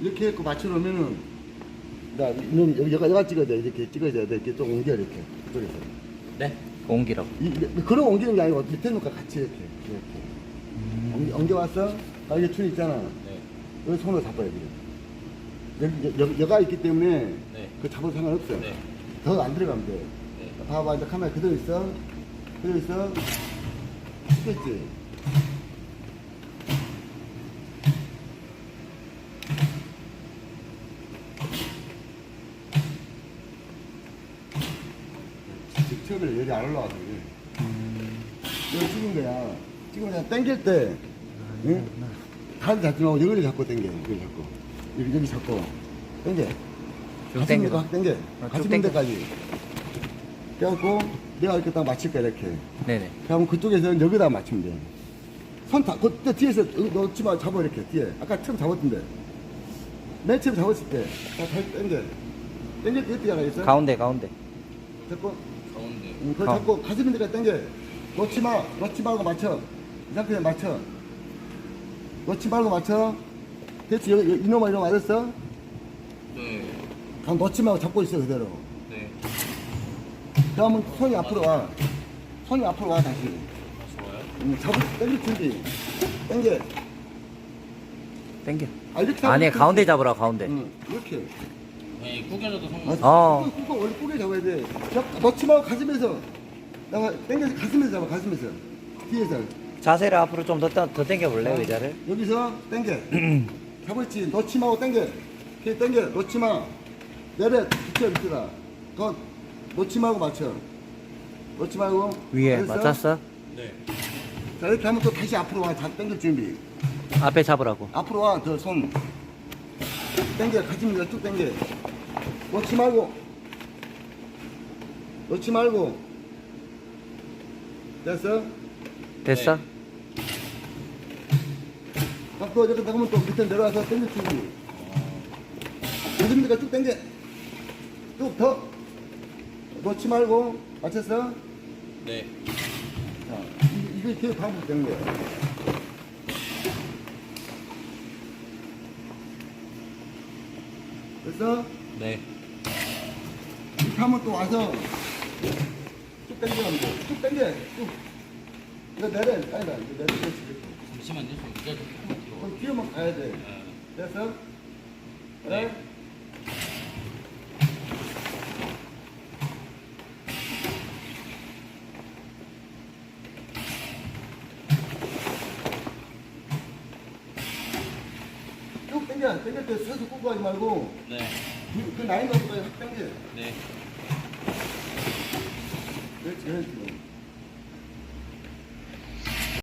이렇게 해고 맞춰놓으면은 나 이놈 여기 여가 여가 찍어야 돼. 이렇게 찍어줘야 돼. 이렇게 좀 옮겨 이렇게. 이쪽에서. 네. 옮기라고. 이, 그런 거 옮기는 게 아니고 밑에 놓고 같이 이렇게 이렇게. 옮겨, 옮겨왔어 나 이게 줄 있잖아. 네. 여기 손으로 잡아야 돼. 여기 여, 여가 있기 때문에 네. 그 잡아도 상관없어 네. 더 안 들어가면 돼. 네. 봐봐 이제 카메라 그대로 있어. 그대로 있어. 찍겠지 처음에 여기 안 올라와서 그래 여기 찍은 거야 찍으면 그냥 당길 때 응? 다리 잡지 말고 여기를 잡고 당겨 여기 잡고 여기, 여기 잡고 당겨 쭉 가슴 당겨. 가 당겨 쭉 가슴 당겨. 데까지 그래갖고 내가 이렇게 딱 맞힐 거야 이렇게 네네. 그럼 그쪽에서는 여기다 맞추면 돼. 손 다, 그때 뒤에서 놓지 마, 잡아, 이렇게, 뒤에. 아까 처음 잡았던데. 맨 처음 잡았을 때. 자, 다시 당겨. 당길 때 어떻게 알아겠어? 가운데 가운데. 잡고, 가운데. 응, 그거 가- 잡고, 가슴 인데까지 당겨. 놓지 마, 놓지 말고 맞춰. 이 상태에 맞춰. 놓지 말고 맞춰. 됐지, 여기, 여기 이놈아, 이놈 맞았어? 네. 그럼 놓지 말고 잡고 있어, 그대로. 네. 그러면 손이 앞으로 와. 손이 앞으로 와, 다시. 좋아요. 응, 잡을, 당길 준비. 당겨. 당겨. 아, 이렇게 잡으면 아니. 가운데 잡으라 가운데. 응, 이렇게. 네, 구겨져도 아, 상관없어요. 어. 그거, 원래 꾸게 잡아야 돼. 자, 넣지 말고 가슴에서. 나가, 당겨서 가슴에서 잡아, 가슴에서. 뒤에서. 자세를 앞으로 좀 더 더 당겨 볼래 의자를? 여기서 당겨. 잡았지. 넣지 말고 당겨. 이렇게 당겨. 넣지 마. 내려. 붙여, 밑에다. 그거 넣지 말고 맞춰. 넣지 말고. 위에 알았어? 맞췄어? 네. 자, 이렇게 하면 또 다시 앞으로 와. 다 당길 준비. 앞에 잡으라고. 앞으로 와, 저 손. 당겨, 가슴 쭉 당겨. 놓지 말고. 놓지 말고. 됐어? 됐어? 갖고 이렇게 나가면 또 밑에 내려와서 당겨 주고. 가슴니까 쭉 당겨. 쭉 더. 놓지 말고. 맞췄어? 네. 자, 이- 이게 이렇게 방법 되는 거야. 됐어? 네. 하면 또 와서 쭉 당겨가면 돼. 쭉 당겨. 쭉. 이거 내려. 아니다. 이거 내려. 잠시만요. 좀 뒤로. 그럼 뒤로만 가야 돼. 네. 됐어? 그래? 쭉 당겨. 당길 때 서서 꾹 하지 말고 네. 그, 그 라인 넘어까지 확 당겨. 네. 그렇지, 그렇지.